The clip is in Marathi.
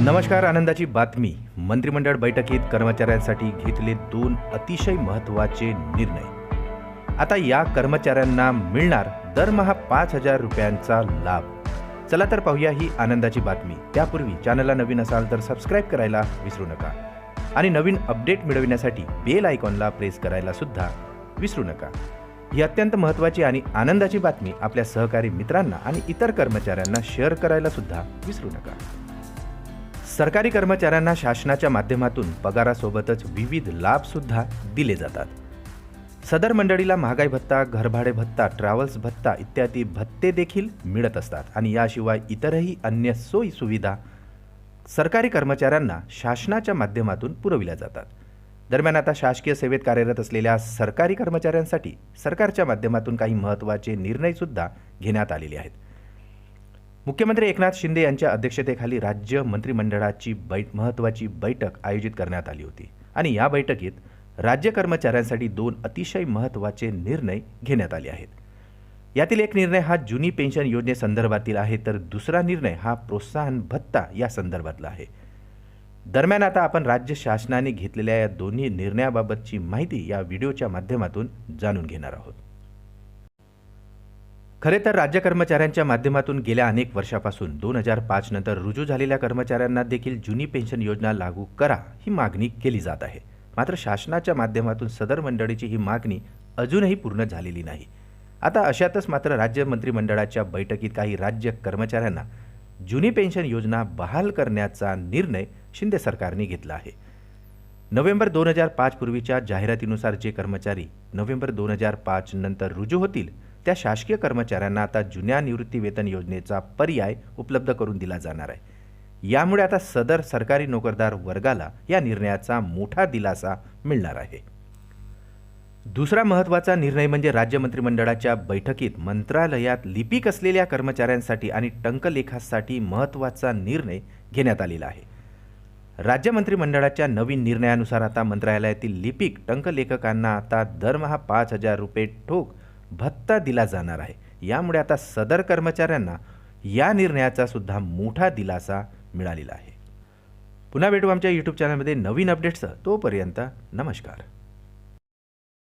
नमस्कार आनंदाची बातमी. मंत्रिमंडळ बैठकीत कर्मचाऱ्यांसाठी घेतले दोन अतिशय महत्त्वाचे निर्णय. आता या कर्मचाऱ्यांना मिळणार दरमहा पाच हजार रुपयांचा लाभ. चला तर पाहूया ही आनंदाची बातमी. त्यापूर्वी चॅनलला नवीन असाल तर सबस्क्राईब करायला विसरू नका. आणि नवीन अपडेट मिळविण्यासाठी बेल आयकॉनला प्रेस करायला सुद्धा विसरू नका. ही अत्यंत महत्त्वाची आणि आनंदाची बातमी आपल्या सहकारी मित्रांना आणि इतर कर्मचाऱ्यांना शेअर करायला सुद्धा विसरू नका. सरकारी कर्मचाऱ्यांना शासनाच्या माध्यमातून पगारासोबतच विविध लाभसुद्धा दिले जातात. सदर मंडळीला महागाई भत्ता घरभाडे भत्ता ट्रॅव्हल्स भत्ता इत्यादी भत्ते देखील मिळत असतात आणि याशिवाय इतरही अन्य सोयी सुविधा सरकारी कर्मचाऱ्यांना शासनाच्या माध्यमातून पुरविल्या जातात. दरम्यान आता शासकीय सेवेत कार्यरत असलेल्या सरकारी कर्मचाऱ्यांसाठी सरकारच्या माध्यमातून काही महत्त्वाचे निर्णयसुद्धा घेण्यात आलेले आहेत. मुख्यमंत्री एकनाथ शिंदे यांच्या अध्यक्षतेखाली राज्य मंत्रिमंडळाची बै महत्त्वाची बैठक आयोजित करण्यात आली होती. आणि या बैठकीत राज्य कर्मचाऱ्यांसाठी दोन अतिशय महत्त्वाचे निर्णय घेण्यात आले आहेत. यातील एक निर्णय हा जुनी पेन्शन योजनेसंदर्भातील आहे तर दुसरा निर्णय हा प्रोत्साहन भत्ता या संदर्भातला आहे. दरम्यान आता आपण राज्य शासनाने घेतलेल्या या दोन्ही निर्णयाबाबतची माहिती या व्हिडिओच्या माध्यमातून जाणून घेणार आहोत. खरे तर राज्य कर्मचाऱ्यांच्या माध्यमातून गेल्या अनेक वर्षापासून दोन हजार पाच नंतर रुजू झालेल्या कर्मचाऱ्यांना देखील जुनी पेन्शन योजना लागू करा ही मागणी केली जात आहे. मात्र शासनाच्या माध्यमातून सदर मंडळीची ही मागणी अजूनही पूर्ण झालेली नाही. आता अशातच मात्र राज्य मंत्रिमंडळाच्या बैठकीत काही राज्य कर्मचाऱ्यांना जुनी पेन्शन योजना बहाल करण्याचा निर्णय शिंदे सरकारने घेतला आहे. नोव्हेंबर दोन हजार पाचपूर्वीच्या जाहिरातीनुसार जे कर्मचारी नोव्हेंबर दोन हजार पाच नंतर रुजू होतील त्या शासकीय कर्मचाऱ्यांना आता जुन्या निवृत्तीवेतन योजनेचा पर्याय उपलब्ध करून दिला जाणार आहे. यामुळे आता सदर सरकारी नोकरदार वर्गाला या निर्णयाचा मोठा दिलासा मिळणार आहे. दुसरा महत्त्वाचा निर्णय म्हणजे राज्य मंत्रिमंडळाच्या बैठकीत मंत्रालयात लिपिक असलेल्या कर्मचाऱ्यांसाठी आणि टंकलेखासाठी महत्त्वाचा निर्णय घेण्यात आलेला आहे. राज्य मंत्रिमंडळाच्या नवीन निर्णयानुसार आता मंत्रालयातील लिपिक टंकलेखकांना आता दरमहा पाच हजार रुपये ठोक भत्ता दिला जाणार आहे. यामुळे आता सदर कर्मचाऱ्यांना या निर्णयाचा सुद्धा मोठा दिलासा मिळालेला आहे. पुन्हा भेटू आमच्या यूट्यूब चॅनलमध्ये नवीन अपडेट्सचं तोपर्यंत नमस्कार.